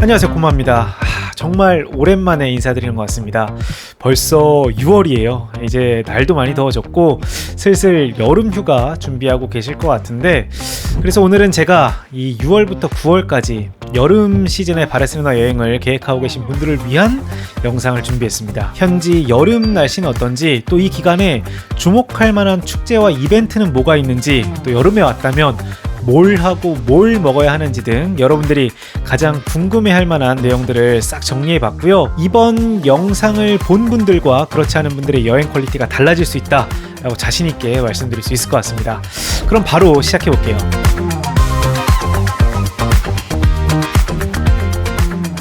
안녕하세요 고마입니다. 아, 정말 오랜만에 인사드리는 것 같습니다. 벌써 6월이에요. 이제 날도 많이 더워졌고 슬슬 여름 휴가 준비하고 계실 것 같은데 그래서 오늘은 제가 이 6월부터 9월까지 여름 시즌의 바르셀로나 여행을 계획하고 계신 분들을 위한 영상을 준비했습니다 현지 여름 날씨는 어떤지 또 이 기간에 주목할 만한 축제와 이벤트는 뭐가 있는지 또 여름에 왔다면 뭘 하고 뭘 먹어야 하는지 등 여러분들이 가장 궁금해할 만한 내용들을 싹 정리해 봤고요. 이번 영상을 본 분들과 그렇지 않은 분들의 여행 퀄리티가 달라질 수 있다 라고 자신 있게 말씀드릴 수 있을 것 같습니다. 그럼 바로 시작해 볼게요.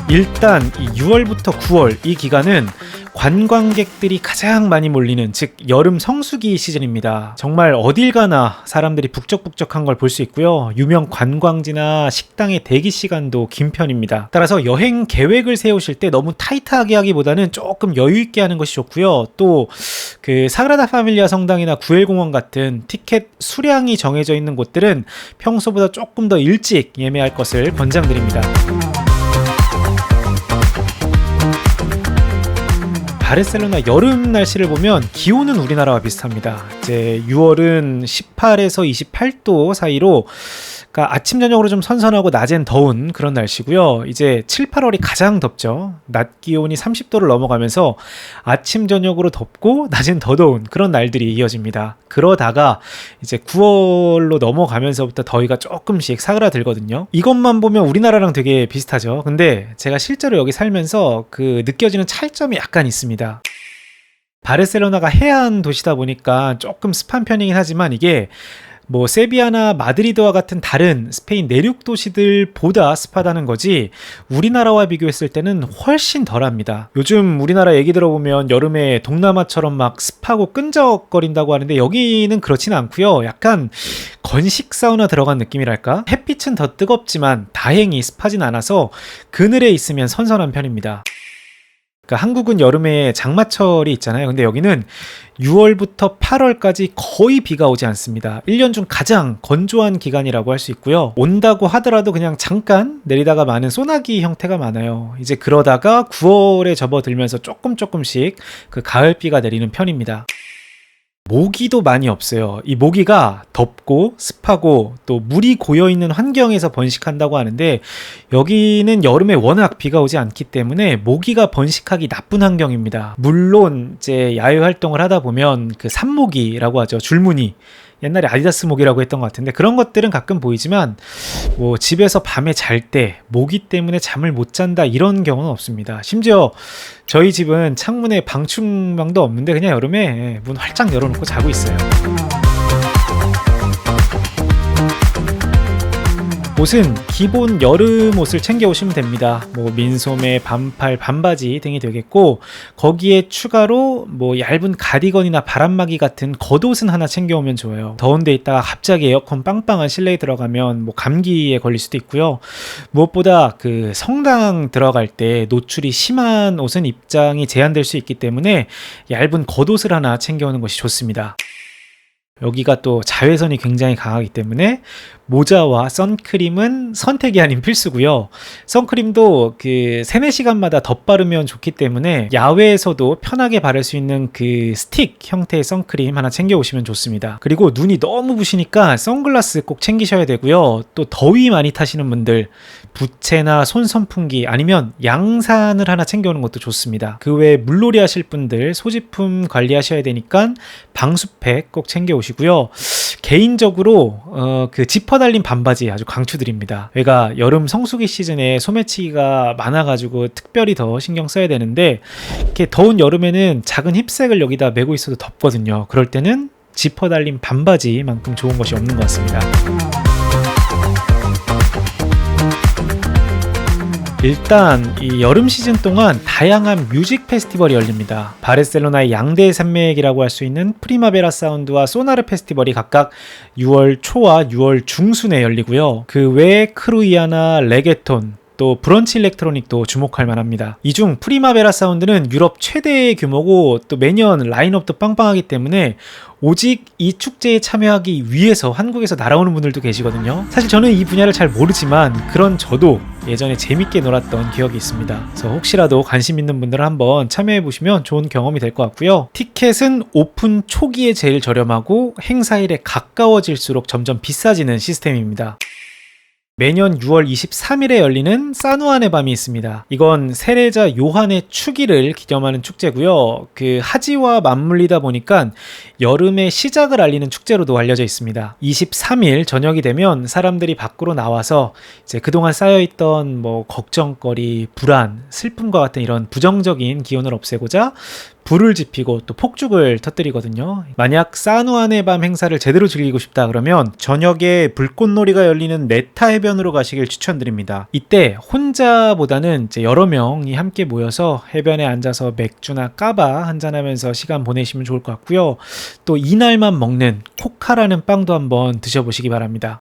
일단 이 6월부터 9월 이 기간은 관광객들이 가장 많이 몰리는 즉 여름 성수기 시즌입니다. 정말 어딜 가나 사람들이 북적북적한 걸 볼 수 있고요. 유명 관광지나 식당의 대기 시간도 긴 편입니다. 따라서 여행 계획을 세우실 때 너무 타이트하게 하기보다는 조금 여유 있게 하는 것이 좋고요. 또 그 사그라다 파밀리아 성당이나 구엘공원 같은 티켓 수량이 정해져 있는 곳들은 평소보다 조금 더 일찍 예매할 것을 권장드립니다. 바르셀로나 여름 날씨를 보면 기온은 우리나라와 비슷합니다. 이제 6월은 18에서 28도 사이로 그러니까 아침 저녁으로 좀 선선하고 낮엔 더운 그런 날씨고요. 이제 7, 8월이 가장 덥죠. 낮 기온이 30도를 넘어가면서 아침 저녁으로 덥고 낮엔 더 더운 그런 날들이 이어집니다. 그러다가 이제 9월로 넘어가면서부터 더위가 조금씩 사그라들거든요. 이것만 보면 우리나라랑 되게 비슷하죠. 근데 제가 실제로 여기 살면서 그 느껴지는 차이점이 약간 있습니다. 바르셀로나가 해안 도시다 보니까 조금 습한 편이긴 하지만 이게 뭐 세비야나 마드리드와 같은 다른 스페인 내륙 도시들보다 습하다는 거지 우리나라와 비교했을 때는 훨씬 덜합니다. 요즘 우리나라 얘기 들어보면 여름에 동남아처럼 막 습하고 끈적거린다고 하는데 여기는 그렇진 않고요. 약간 건식 사우나 들어간 느낌이랄까? 햇빛은 더 뜨겁지만 다행히 습하진 않아서 그늘에 있으면 선선한 편입니다. 그러니까 한국은 여름에 장마철이 있잖아요. 근데 여기는 6월부터 8월까지 거의 비가 오지 않습니다. 1년 중 가장 건조한 기간이라고 할 수 있고요. 온다고 하더라도 그냥 잠깐 내리다가 많은 소나기 형태가 많아요. 이제 그러다가 9월에 접어들면서 조금 조금씩 그 가을비가 내리는 편입니다. 모기도 많이 없어요. 이 모기가 덥고 습하고 또 물이 고여 있는 환경에서 번식한다고 하는데 여기는 여름에 워낙 비가 오지 않기 때문에 모기가 번식하기 나쁜 환경입니다. 물론 이제 야외 활동을 하다 보면 그 산모기라고 하죠. 줄무늬. 옛날에 아디다스 모기라고 했던 것 같은데 그런 것들은 가끔 보이지만 뭐 집에서 밤에 잘 때 모기 때문에 잠을 못 잔다 이런 경우는 없습니다. 심지어 저희 집은 창문에 방충망도 없는데 그냥 여름에 문 활짝 열어놓고 자고 있어요. 옷은 기본 여름 옷을 챙겨 오시면 됩니다. 뭐 민소매, 반팔, 반바지 등이 되겠고 거기에 추가로 뭐 얇은 가디건이나 바람막이 같은 겉옷은 하나 챙겨 오면 좋아요. 더운데 있다가 갑자기 에어컨 빵빵한 실내에 들어가면 뭐 감기에 걸릴 수도 있고요. 무엇보다 그 성당 들어갈 때 노출이 심한 옷은 입장이 제한될 수 있기 때문에 얇은 겉옷을 하나 챙겨 오는 것이 좋습니다. 여기가 또 자외선이 굉장히 강하기 때문에 모자와 선크림은 선택이 아닌 필수고요. 선크림도 그 3, 4시간마다 덧바르면 좋기 때문에 야외에서도 편하게 바를 수 있는 그 스틱 형태의 선크림 하나 챙겨 오시면 좋습니다. 그리고 눈이 너무 부시니까 선글라스 꼭 챙기셔야 되고요. 또 더위 많이 타시는 분들 부채나 손 선풍기 아니면 양산을 하나 챙겨오는 것도 좋습니다. 그 외에 물놀이 하실 분들 소지품 관리하셔야 되니까 방수팩 꼭 챙겨 오시고요. 개인적으로 어, 그 지퍼 달린 반바지 아주 강추드립니다. 얘가 여름 성수기 시즌에 소매치기가 많아가지고 특별히 더 신경 써야 되는데 이렇게 더운 여름에는 작은 힙색을 여기다 메고 있어도 덥거든요. 그럴 때는 지퍼 달린 반바지만큼 좋은 것이 없는 것 같습니다. 일단 이 여름 시즌 동안 다양한 뮤직 페스티벌이 열립니다. 바르셀로나의 양대 산맥이라고 할 수 있는 프리마베라 사운드와 소나르 페스티벌이 각각 6월 초와 6월 중순에 열리고요. 그 외에 크루이아나 레게톤 또 브런치 일렉트로닉도 주목할 만합니다. 이 중 프리마베라 사운드는 유럽 최대의 규모고 또 매년 라인업도 빵빵하기 때문에 오직 이 축제에 참여하기 위해서 한국에서 날아오는 분들도 계시거든요. 사실 저는 이 분야를 잘 모르지만 그런 저도 예전에 재밌게 놀았던 기억이 있습니다. 그래서 혹시라도 관심 있는 분들은 한번 참여해 보시면 좋은 경험이 될 것 같고요. 티켓은 오픈 초기에 제일 저렴하고 행사일에 가까워질수록 점점 비싸지는 시스템입니다. 매년 6월 23일에 열리는 사누안의 밤이 있습니다. 이건 세례자 요한의 축일을 기념하는 축제고요. 그 하지와 맞물리다 보니까 여름의 시작을 알리는 축제로도 알려져 있습니다. 23일 저녁이 되면 사람들이 밖으로 나와서 이제 그동안 쌓여있던 뭐 걱정거리, 불안, 슬픔과 같은 이런 부정적인 기운을 없애고자 불을 지피고 또 폭죽을 터뜨리거든요. 만약 사누안의 밤 행사를 제대로 즐기고 싶다 그러면 저녁에 불꽃놀이가 열리는 네타 해변 으로 가시길 추천드립니다. 이때 혼자보다는 이제 여러 명이 함께 모여서 해변에 앉아서 맥주나 까바 한잔하면서 시간 보내시면 좋을 것 같고요. 또 이날만 먹는 코카라는 빵도 한번 드셔보시기 바랍니다.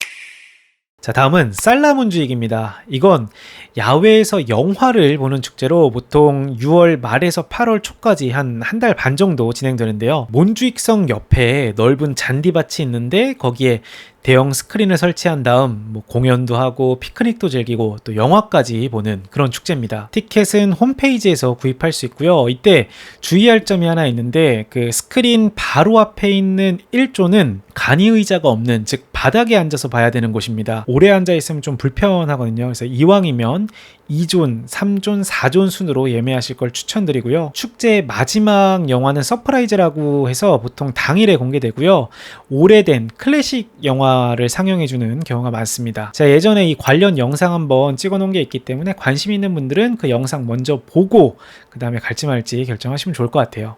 자, 다음은 살라문주익입니다. 이건 야외에서 영화를 보는 축제로 보통 6월 말에서 8월 초까지 한 한 달 반 정도 진행되는데요. 몬주익성 옆에 넓은 잔디밭이 있는데 거기에 대형 스크린을 설치한 다음 뭐 공연도 하고 피크닉도 즐기고 또 영화까지 보는 그런 축제입니다. 티켓은 홈페이지에서 구입할 수 있고요. 이때 주의할 점이 하나 있는데 그 스크린 바로 앞에 있는 1조는 간이 의자가 없는 즉 바닥에 앉아서 봐야 되는 곳입니다. 오래 앉아 있으면 좀 불편하거든요. 그래서 이왕이면 2존, 3존, 4존 순으로 예매하실 걸 추천드리고요. 축제의 마지막 영화는 서프라이즈라고 해서 보통 당일에 공개되고요. 오래된 클래식 영화를 상영해주는 경우가 많습니다. 제가 예전에 이 관련 영상 한번 찍어 놓은 게 있기 때문에 관심 있는 분들은 그 영상 먼저 보고 그 다음에 갈지 말지 결정하시면 좋을 것 같아요.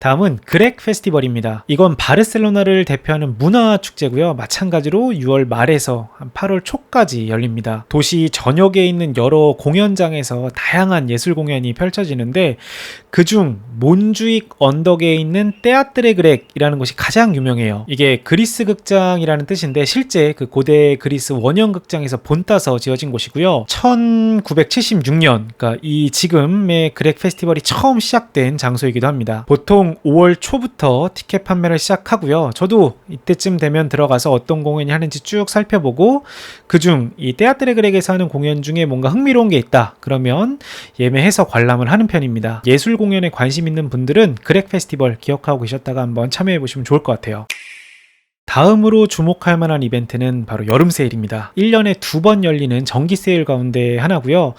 다음은 그렉 페스티벌입니다. 이건 바르셀로나를 대표하는 문화 축제고요. 마찬가지로 6월 말에서 8월 초까지 열립니다. 도시 전역에 있는 여러 공연장에서 다양한 예술 공연이 펼쳐지는데 그중 몬주익 언덕에 있는 떼아뜨레 그렉이라는 곳이 가장 유명해요. 이게 그리스 극장이라는 뜻인데 실제 그 고대 그리스 원형 극장에서 본따서 지어진 곳이고요. 1976년, 그러니까 이 지금의 그렉 페스티벌이 처음 시작된 장소이기도 합니다. 보통 보통 5월 초부터 티켓 판매를 시작하고요. 저도 이때쯤 되면 들어가서 어떤 공연이 하는지 쭉 살펴보고 그중 이 떼아트레그렉에서 하는 공연 중에 뭔가 흥미로운 게 있다. 그러면 예매해서 관람을 하는 편입니다. 예술 공연에 관심 있는 분들은 그렉 페스티벌 기억하고 계셨다가 한번 참여해 보시면 좋을 것 같아요. 다음으로 주목할 만한 이벤트는 바로 여름 세일입니다. 1년에 두 번 열리는 정기 세일 가운데 하나고요.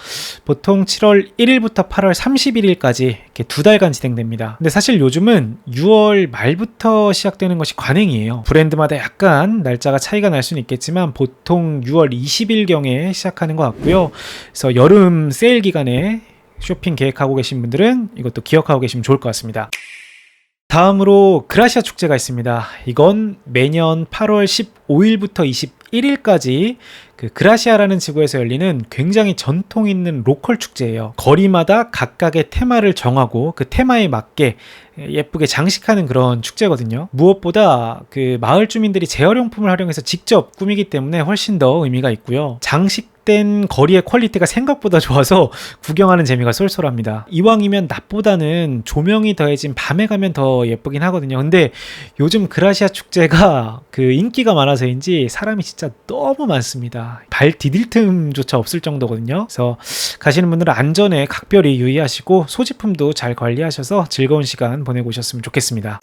보통 7월 1일부터 8월 31일까지 이렇게 두 달간 진행됩니다. 근데 사실 요즘은 6월 말부터 시작되는 것이 관행이에요. 브랜드마다 약간 날짜가 차이가 날 수는 있겠지만 보통 6월 20일경에 시작하는 것 같고요. 그래서 여름 세일 기간에 쇼핑 계획하고 계신 분들은 이것도 기억하고 계시면 좋을 것 같습니다. 다음으로 그라시아 축제가 있습니다. 이건 매년 8월 15일부터 21일까지 그 그라시아라는 지구에서 열리는 굉장히 전통 있는 로컬 축제예요. 거리마다 각각의 테마를 정하고 그 테마에 맞게 예쁘게 장식하는 그런 축제거든요. 무엇보다 그 마을 주민들이 재활용품을 활용해서 직접 꾸미기 때문에 훨씬 더 의미가 있고요. 장식 된 거리의 퀄리티가 생각보다 좋아서 구경하는 재미가 쏠쏠합니다. 이왕이면 낮보다는 조명이 더해진 밤에 가면 더 예쁘긴 하거든요. 근데 요즘 그라시아 축제가 그 인기가 많아서인지 사람이 진짜 너무 많습니다. 발 디딜 틈조차 없을 정도거든요. 그래서 가시는 분들은 안전에 각별히 유의하시고 소지품도 잘 관리하셔서 즐거운 시간 보내고 오셨으면 좋겠습니다.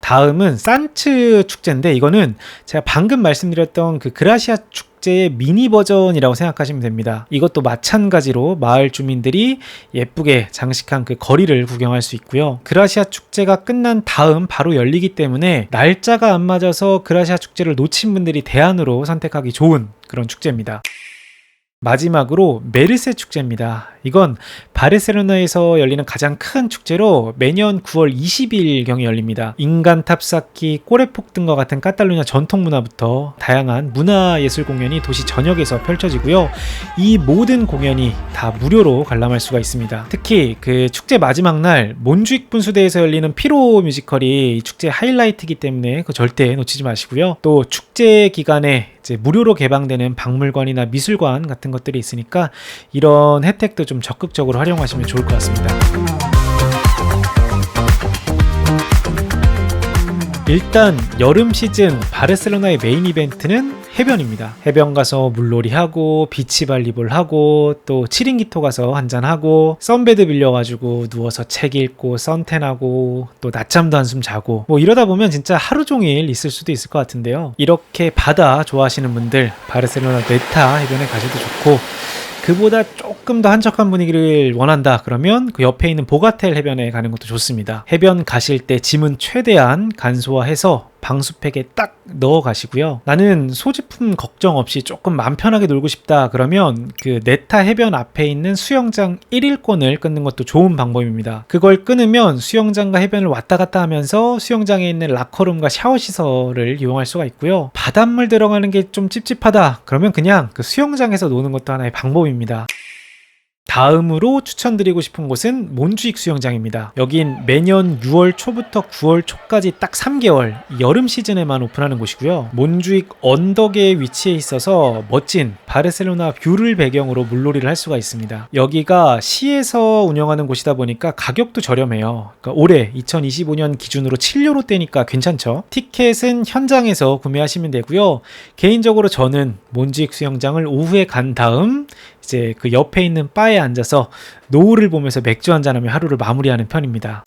다음은 산츠 축제인데 이거는 제가 방금 말씀드렸던 그 그라시아 축제의 미니 버전이라고 생각하시면 됩니다. 이것도 마찬가지로 마을 주민들이 예쁘게 장식한 그 거리를 구경할 수 있고요. 그라시아 축제가 끝난 다음 바로 열리기 때문에 날짜가 안 맞아서 그라시아 축제를 놓친 분들이 대안으로 선택하기 좋은 그런 축제입니다. 마지막으로 메르세 축제입니다. 이건 바르셀로나에서 열리는 가장 큰 축제로 매년 9월 20일경에 열립니다. 인간 탑쌓기, 꼬레폭 등과 같은 카탈루냐 전통 문화부터 다양한 문화 예술 공연이 도시 전역에서 펼쳐지고요. 이 모든 공연이 다 무료로 관람할 수가 있습니다. 특히 그 축제 마지막 날 몬주익 분수대에서 열리는 피로 뮤지컬이 축제 하이라이트이기 때문에 그 절대 놓치지 마시고요. 또 축제 기간에 이제 무료로 개방되는 박물관이나 미술관 같은 것들이 있으니까 이런 혜택도 좀 적극적으로 활용하시면 좋을 것 같습니다. 일단 여름 시즌 바르셀로나의 메인 이벤트는 해변입니다. 해변 가서 물놀이 하고 비치 발리볼 하고 또 치링기토 가서 한잔 하고 썬베드 빌려 가지고 누워서 책 읽고 선탠하고 또 낮잠도 한숨 자고 뭐 이러다 보면 진짜 하루 종일 있을 수도 있을 것 같은데요. 이렇게 바다 좋아하시는 분들 바르셀로나 네타 해변에 가셔도 좋고 그보다 조금 더 한적한 분위기를 원한다 그러면 그 옆에 있는 보가텔 해변에 가는 것도 좋습니다. 해변 가실 때 짐은 최대한 간소화해서 방수팩에 딱 넣어 가시고요. 나는 소지품 걱정 없이 조금 마음 편하게 놀고 싶다 그러면 그 네타 해변 앞에 있는 수영장 1일권을 끊는 것도 좋은 방법입니다. 그걸 끊으면 수영장과 해변을 왔다 갔다 하면서 수영장에 있는 라커룸과 샤워 시설을 이용할 수가 있고요. 바닷물 들어가는 게 좀 찝찝하다 그러면 그냥 그 수영장에서 노는 것도 하나의 방법입니다. 다음으로 추천드리고 싶은 곳은 몬주익 수영장입니다. 여긴 매년 6월 초부터 9월 초까지 딱 3개월 여름 시즌에만 오픈하는 곳이고요. 몬주익 언덕에 위치해 있어서 멋진 바르셀로나 뷰를 배경으로 물놀이를 할 수가 있습니다. 여기가 시에서 운영하는 곳이다 보니까 가격도 저렴해요. 그러니까 올해 2025년 기준으로 7유로 대니까 괜찮죠. 티켓은 현장에서 구매하시면 되고요. 개인적으로 저는 몬주익 수영장을 오후에 간 다음 이제 그 옆에 있는 바에 앉아서 노을을 보면서 맥주 한잔하며 하루를 마무리하는 편입니다.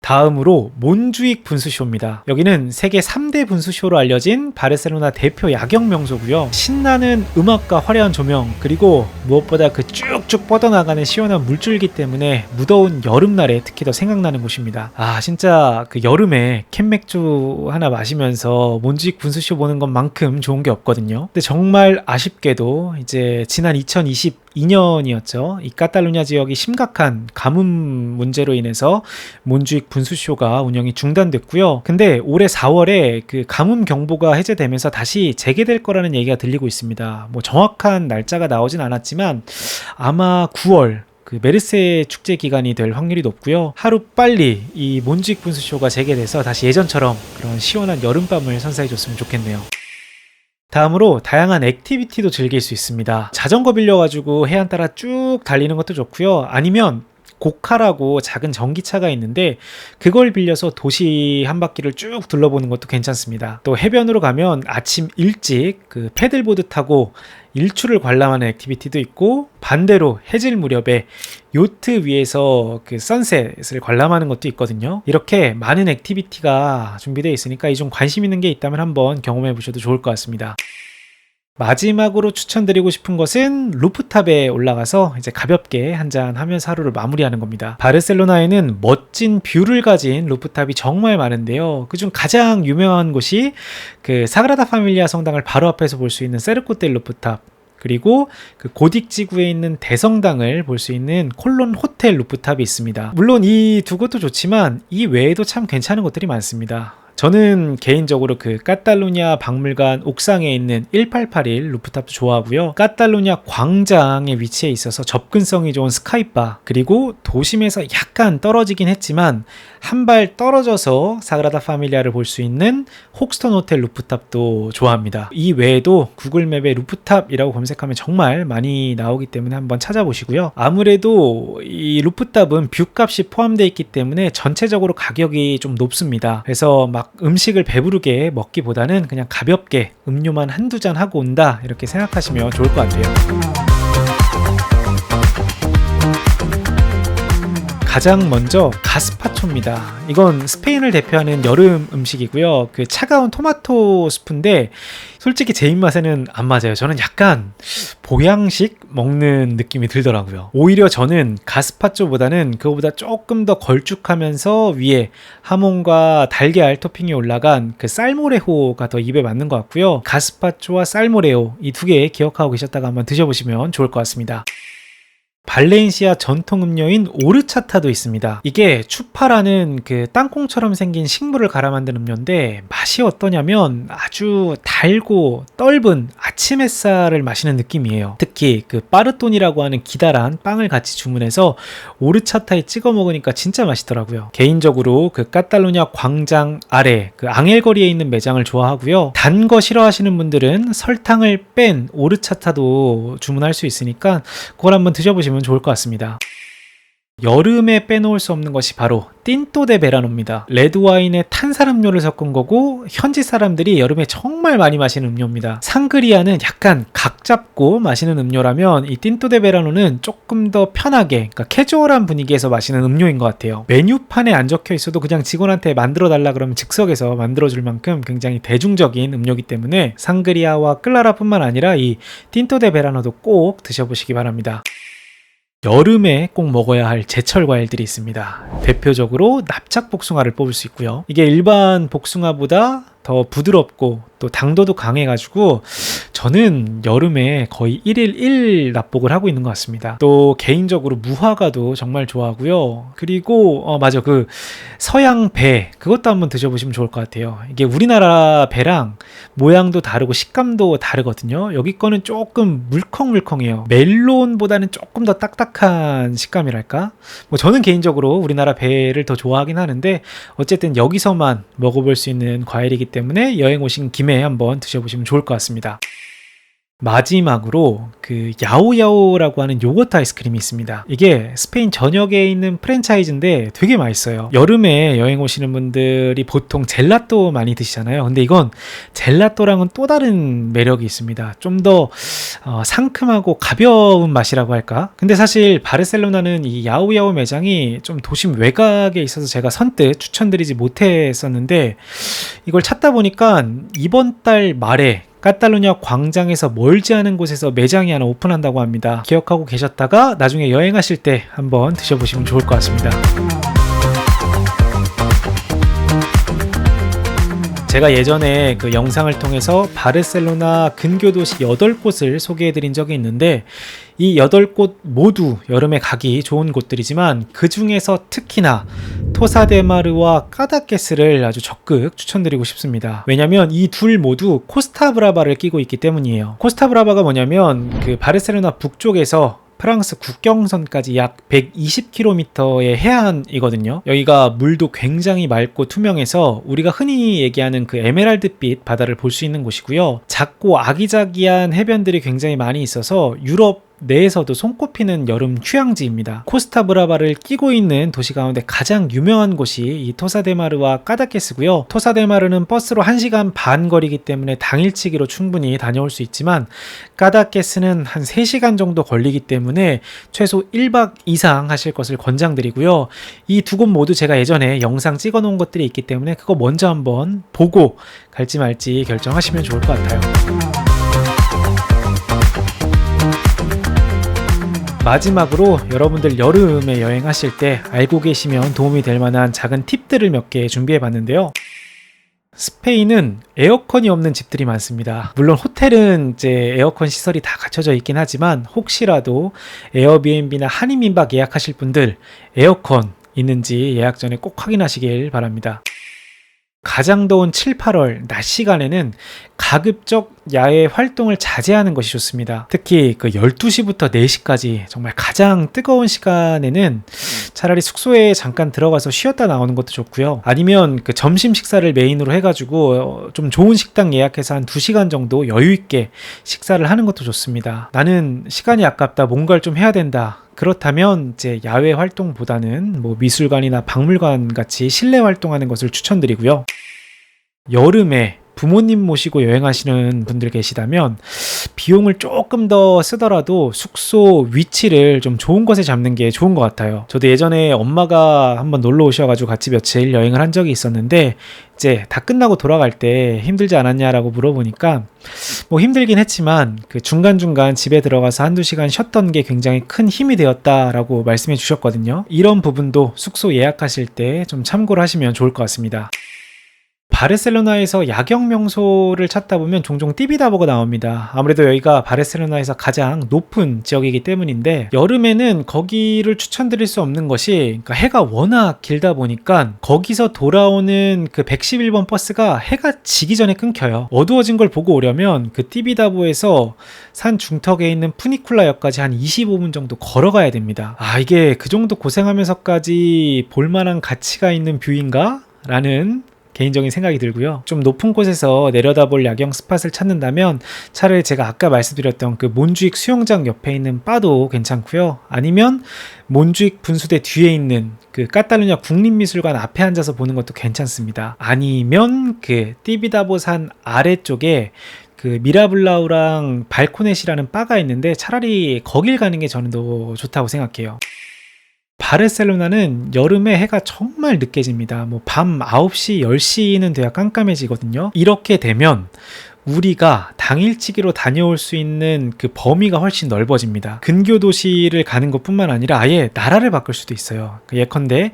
다음으로 몬주익 분수쇼입니다. 여기는 세계 3대 분수쇼로 알려진 바르셀로나 대표 야경 명소고요. 신나는 음악과 화려한 조명 그리고 무엇보다 그 쭉쭉 뻗어나가는 시원한 물줄기 때문에 무더운 여름날에 특히 더 생각나는 곳입니다. 아 진짜 그 여름에 캔맥주 하나 마시면서 몬주익 분수쇼 보는 것만큼 좋은 게 없거든요. 근데 정말 아쉽게도 이제 지난 2020 2년이었죠. 이 카탈루냐 지역이 심각한 가뭄 문제로 인해서 몬주익 분수쇼가 운영이 중단됐고요. 근데 올해 4월에 그 가뭄 경보가 해제되면서 다시 재개될 거라는 얘기가 들리고 있습니다. 뭐 정확한 날짜가 나오진 않았지만 아마 9월 그 메르세 축제 기간이 될 확률이 높고요. 하루 빨리 이 몬주익 분수쇼가 재개돼서 다시 예전처럼 그런 시원한 여름밤을 선사해 줬으면 좋겠네요. 다음으로 다양한 액티비티도 즐길 수 있습니다. 자전거 빌려가지고 해안 따라 쭉 달리는 것도 좋고요. 아니면 고카라고 작은 전기차가 있는데 그걸 빌려서 도시 한 바퀴를 쭉 둘러보는 것도 괜찮습니다. 또 해변으로 가면 아침 일찍 그 패들보드 타고 일출을 관람하는 액티비티도 있고 반대로 해질 무렵에 요트 위에서 그 선셋을 관람하는 것도 있거든요. 이렇게 많은 액티비티가 준비되어 있으니까 이 좀 관심 있는 게 있다면 한번 경험해 보셔도 좋을 것 같습니다. 마지막으로 추천드리고 싶은 것은 루프탑에 올라가서 이제 가볍게 한잔 하면서 하루를 마무리하는 겁니다. 바르셀로나에는 멋진 뷰를 가진 루프탑이 정말 많은데요. 그중 가장 유명한 곳이 그 사그라다 파밀리아 성당을 바로 앞에서 볼 수 있는 세르코텔 루프탑 그리고 그 고딕 지구에 있는 대성당을 볼 수 있는 콜론 호텔 루프탑이 있습니다. 물론 이 두 곳도 좋지만 이 외에도 참 괜찮은 곳들이 많습니다. 저는 개인적으로 그 까탈루냐 박물관 옥상에 있는 1881 루프탑도 좋아하고요. 까탈루냐 광장에 위치해 있어서 접근성이 좋은 스카이바 그리고 도심에서 약간 떨어지긴 했지만 한 발 떨어져서 사그라다 파밀리아를 볼 수 있는 혹스턴 호텔 루프탑도 좋아합니다. 이 외에도 구글맵에 루프탑이라고 검색하면 정말 많이 나오기 때문에 한번 찾아보시고요. 아무래도 이 루프탑은 뷰값이 포함되어 있기 때문에 전체적으로 가격이 좀 높습니다. 그래서 막 음식을 배부르게 먹기보다는 그냥 가볍게 음료만 한두 잔 하고 온다 이렇게 생각하시면 좋을 것 같아요. 가장 먼저 가스파초입니다. 이건 스페인을 대표하는 여름 음식이고요. 그 차가운 토마토 스프인데 솔직히 제 입맛에는 안 맞아요. 저는 약간 보양식 먹는 느낌이 들더라고요. 오히려 저는 가스파초보다는 그거보다 조금 더 걸쭉하면서 위에 하몬과 달걀 토핑이 올라간 그 쌀모레호가 더 입에 맞는 것 같고요. 가스파초와 쌀모레호 이 두 개 기억하고 계셨다가 한번 드셔보시면 좋을 것 같습니다. 발렌시아 전통 음료인 오르차타도 있습니다. 이게 추파라는 그 땅콩처럼 생긴 식물을 갈아 만든 음료인데 맛이 어떠냐면 아주 달고 떫은 아침 햇살을 마시는 느낌이에요. 특히 그 빠르톤이라고 하는 기다란 빵을 같이 주문해서 오르차타에 찍어 먹으니까 진짜 맛있더라고요. 개인적으로 그 카탈루냐 광장 아래 그 앙헬거리에 있는 매장을 좋아하고요. 단 거 싫어하시는 분들은 설탕을 뺀 오르차타도 주문할 수 있으니까 그걸 한번 드셔보시면 좋을 것 같습니다. 여름에 빼놓을 수 없는 것이 바로 틴토데 베라노입니다. 레드 와인에 탄산 음료를 섞은 거고 현지 사람들이 여름에 정말 많이 마시는 음료입니다. 상그리아는 약간 각 잡고 마시는 음료라면 이 틴토데 베라노는 조금 더 편하게 그러니까 캐주얼한 분위기에서 마시는 음료인 것 같아요. 메뉴판에 안 적혀 있어도 그냥 직원한테 만들어 달라 그러면 즉석에서 만들어 줄 만큼 굉장히 대중적인 음료이기 때문에 상그리아와 클라라뿐만 아니라 이 틴토데 베라노도 꼭 드셔보시기 바랍니다. 여름에 꼭 먹어야 할 제철 과일들이 있습니다. 대표적으로 납작 복숭아를 뽑을 수 있고요. 이게 일반 복숭아보다 더 부드럽고 또 당도도 강해가지고 저는 여름에 거의 1일 1 납복을 하고 있는 것 같습니다. 또 개인적으로 무화과도 정말 좋아하고요. 그리고 어 맞아 그 서양 배 그것도 한번 드셔보시면 좋을 것 같아요. 이게 우리나라 배랑 모양도 다르고 식감도 다르거든요. 여기 거는 조금 물컹물컹해요. 멜론보다는 조금 더 딱딱한 식감이랄까? 뭐 저는 개인적으로 우리나라 배를 더 좋아하긴 하는데 어쨌든 여기서만 먹어볼 수 있는 과일이기 때문에 여행 오신 김에 한번 드셔보시면 좋을 것 같습니다. 마지막으로 그 야오야오라고 하는 요거트 아이스크림이 있습니다. 이게 스페인 전역에 있는 프랜차이즈인데 되게 맛있어요. 여름에 여행 오시는 분들이 보통 젤라또 많이 드시잖아요. 근데 이건 젤라또랑은 또 다른 매력이 있습니다. 좀더 어, 상큼하고 가벼운 맛이라고 할까? 근데 사실 바르셀로나는 이 야오야오 매장이 좀 도심 외곽에 있어서 제가 선뜻 추천드리지 못했었는데 이걸 찾다 보니까 이번 달 말에 카탈루냐 광장에서 멀지 않은 곳에서 매장이 하나 오픈한다고 합니다. 기억하고 계셨다가 나중에 여행하실 때 한번 드셔보시면 좋을 것 같습니다. 제가 예전에 그 영상을 통해서 바르셀로나 근교 도시 8곳을 소개해 드린 적이 있는데 이 8곳 모두 여름에 가기 좋은 곳들이지만 그 중에서 특히나 토사데마르와 까다케스를 아주 적극 추천드리고 싶습니다. 왜냐면 이 둘 모두 코스타브라바를 끼고 있기 때문이에요. 코스타브라바가 뭐냐면 그 바르셀로나 북쪽에서 프랑스 국경선까지 약 120km의 해안이거든요. 여기가 물도 굉장히 맑고 투명해서 우리가 흔히 얘기하는 그 에메랄드빛 바다를 볼 수 있는 곳이고요. 작고 아기자기한 해변들이 굉장히 많이 있어서 유럽 내에서도 손꼽히는 여름 휴양지입니다. 코스타브라바를 끼고 있는 도시 가운데 가장 유명한 곳이 이 토사데마르와 까다케스고요. 토사데마르는 버스로 1시간 반 거리기 때문에 당일치기로 충분히 다녀올 수 있지만 까다케스는 한 3시간 정도 걸리기 때문에 최소 1박 이상 하실 것을 권장드리고요. 이 두 곳 모두 제가 예전에 영상 찍어 놓은 것들이 있기 때문에 그거 먼저 한번 보고 갈지 말지 결정하시면 좋을 것 같아요. 마지막으로 여러분들 여름에 여행하실 때 알고 계시면 도움이 될 만한 작은 팁들을 몇 개 준비해 봤는데요. 스페인은 에어컨이 없는 집들이 많습니다. 물론 호텔은 이제 에어컨 시설이 다 갖춰져 있긴 하지만 혹시라도 에어비앤비나 한인민박 예약하실 분들 에어컨 있는지 예약 전에 꼭 확인하시길 바랍니다. 가장 더운 7, 8월 낮 시간에는 가급적 야외 활동을 자제하는 것이 좋습니다. 특히 그 12시부터 4시까지 정말 가장 뜨거운 시간에는 차라리 숙소에 잠깐 들어가서 쉬었다 나오는 것도 좋고요. 아니면 그 점심 식사를 메인으로 해가지고 좀 좋은 식당 예약해서 한 2시간 정도 여유있게 식사를 하는 것도 좋습니다. 나는 시간이 아깝다, 뭔가를 좀 해야 된다. 그렇다면 이제 야외 활동보다는 뭐 미술관이나 박물관 같이 실내 활동하는 것을 추천드리고요. 여름에 부모님 모시고 여행하시는 분들 계시다면 비용을 조금 더 쓰더라도 숙소 위치를 좀 좋은 곳에 잡는 게 좋은 것 같아요. 저도 예전에 엄마가 한번 놀러 오셔가지고 같이 며칠 여행을 한 적이 있었는데 이제 다 끝나고 돌아갈 때 힘들지 않았냐라고 물어보니까 뭐 힘들긴 했지만 그 중간중간 집에 들어가서 한두 시간 쉬었던 게 굉장히 큰 힘이 되었다라고 말씀해 주셨거든요. 이런 부분도 숙소 예약하실 때 좀 참고를 하시면 좋을 것 같습니다. 바르셀로나에서 야경 명소를 찾다 보면 종종 띠비다보가 나옵니다. 아무래도 여기가 바르셀로나에서 가장 높은 지역이기 때문인데 여름에는 거기를 추천드릴 수 없는 것이 그러니까 해가 워낙 길다 보니까 거기서 돌아오는 그 111번 버스가 해가 지기 전에 끊겨요. 어두워진 걸 보고 오려면 그 띠비다보에서 산 중턱에 있는 푸니쿨라역까지 한 25분 정도 걸어가야 됩니다. 아 이게 그 정도 고생하면서까지 볼만한 가치가 있는 뷰인가? 라는 개인적인 생각이 들고요. 좀 높은 곳에서 내려다볼 야경 스팟을 찾는다면 차라리 제가 아까 말씀드렸던 그 몬주익 수영장 옆에 있는 바도 괜찮고요. 아니면 몬주익 분수대 뒤에 있는 그 까탈루냐 국립미술관 앞에 앉아서 보는 것도 괜찮습니다. 아니면 그 띠비다보산 아래쪽에 그 미라블라우랑 발코넷이라는 바가 있는데 차라리 거길 가는 게 저는 더 좋다고 생각해요. 바르셀로나는 여름에 해가 정말 늦게 집니다. 뭐 밤 9시, 10시는 돼야 깜깜해지거든요. 이렇게 되면 우리가 당일치기로 다녀올 수 있는 그 범위가 훨씬 넓어집니다. 근교 도시를 가는 것뿐만 아니라 아예 나라를 바꿀 수도 있어요. 그 예컨대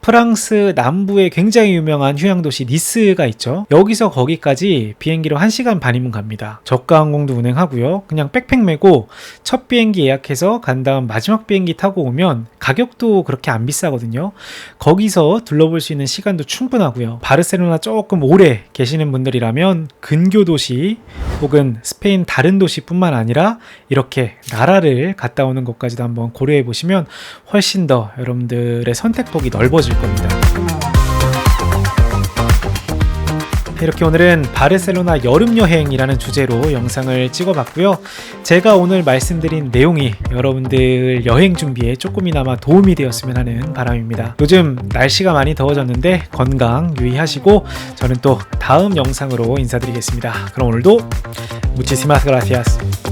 프랑스 남부에 굉장히 유명한 휴양 도시 니스가 있죠. 여기서 거기까지 비행기로 1시간 반이면 갑니다. 저가 항공도 운행하고요. 그냥 백팩 메고 첫 비행기 예약해서 간 다음 마지막 비행기 타고 오면 가격도 그렇게 안 비싸거든요. 거기서 둘러볼 수 있는 시간도 충분하고요. 바르셀로나 조금 오래 계시는 분들이라면 근교 도시 혹은 스페인 다른 도시뿐만 아니라 이렇게 나라를 갔다 오는 것까지도 한번 고려해 보시면 훨씬 더 여러분들의 선택폭이 넓어질 겁니다. 이렇게 오늘은 바르셀로나 여름 여행이라는 주제로 영상을 찍어봤고요. 제가 오늘 말씀드린 내용이 여러분들 여행 준비에 조금이나마 도움이 되었으면 하는 바람입니다. 요즘 날씨가 많이 더워졌는데 건강 유의하시고 저는 또 다음 영상으로 인사드리겠습니다. 그럼 오늘도 muchísimas gracias.